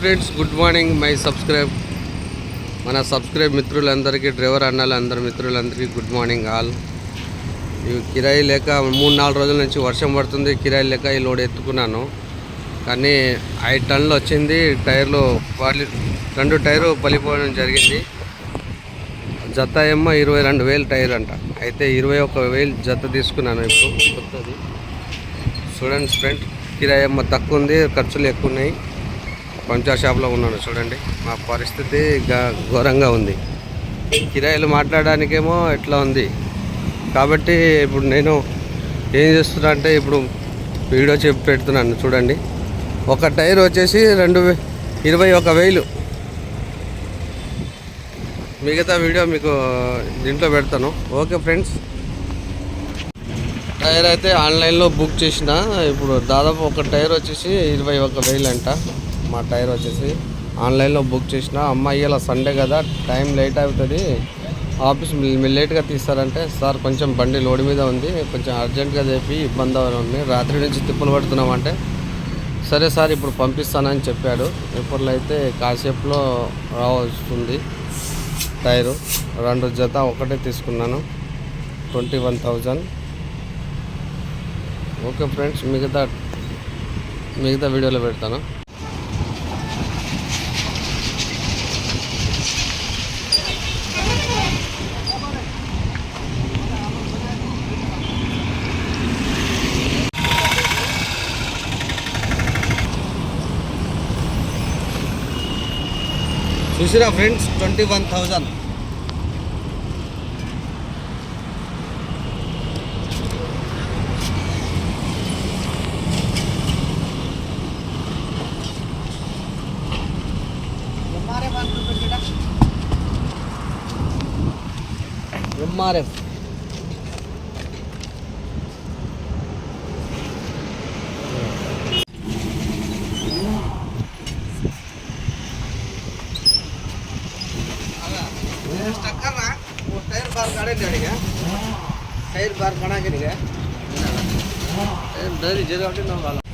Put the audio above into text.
Friends good morning. My subscribe మన subscribe మిత్రులందరికీ driver అన్నాలు అందరి మిత్రులందరికీ గుడ్ మార్నింగ్ ఆల్. ఇవి కిరాయి లేక మూడు నాలుగు రోజుల నుంచి వర్షం పడుతుంది. కిరాయి లేక ఈ లోడ్ ఎత్తుకున్నాను. కానీ ఐదు టన్నులు వచ్చింది. టైర్లు పలి రెండు టైరు పలిపోవడం జరిగింది. జత ఏమో ఇరవై రెండు వేలు టైర్ అంట. అయితే ఇరవై ఒక వేలు జత తీసుకున్నాను ఇప్పుడు. కొత్తది. చూడండి ఫ్రెండ్ కిరాయి ఏమో తక్కువ ఉంది ఖర్చులు ఎక్కువ ఉన్నాయి. పంచర్ షాప్లో ఉన్నాను చూడండి. మా పరిస్థితి ఇంకా ఘోరంగా ఉంది. కిరాయిలు మాట్లాడడానికేమో ఎట్లా ఉంది. కాబట్టి ఇప్పుడు నేను ఏం చేస్తున్నా అంటే ఇప్పుడు వీడియో చెప్పి పెడుతున్నాను చూడండి. ఒక టైర్ వచ్చేసి రెండు వే- ఇరవై ఒక వేలు. మిగతా వీడియో మీకు దీంట్లో పెడతాను. Okay friends. టైర్ అయితే ఆన్లైన్లో బుక్ చేసిన. ఇప్పుడు దాదాపు ఒక టైర్ వచ్చేసి ఇరవై ఒక వేలు అంట మా టైర్ వచ్చేసి ఆన్లైన్లో బుక్ చేసిన అమ్మాయి ఇలా సండే కదా టైం లేట్ అవుతుంది ఆఫీస్ మీ- మీరు లేట్గా తీస్తారంటే సార్ కొంచెం బండి లోడ్ మీద ఉంది కొంచెం అర్జెంట్గా చెప్పి ఇబ్బంది ఉంది రాత్రి నుంచి తిప్పులు పడుతున్నామంటే సరే సార్ ఇప్పుడు పంపిస్తానని చెప్పాడు ఇప్పుడు అయితే కాసేపులో రావస్తుంది టైరు రెండు జత ఒకటే తీసుకున్నాను twenty one thousand. Okay friends మిగతా మిగతా వీడియోలో పెడతాను. చూసిరా friends twenty one thousand MRF bar ಗಾಡಿ ಗಾಡಿಗೆ ಟೈರ್ ಬಾರ್ ಕಣಾಕಿನಿಗೆ ಡೈರಿ ಜೀರೋ ನಾವು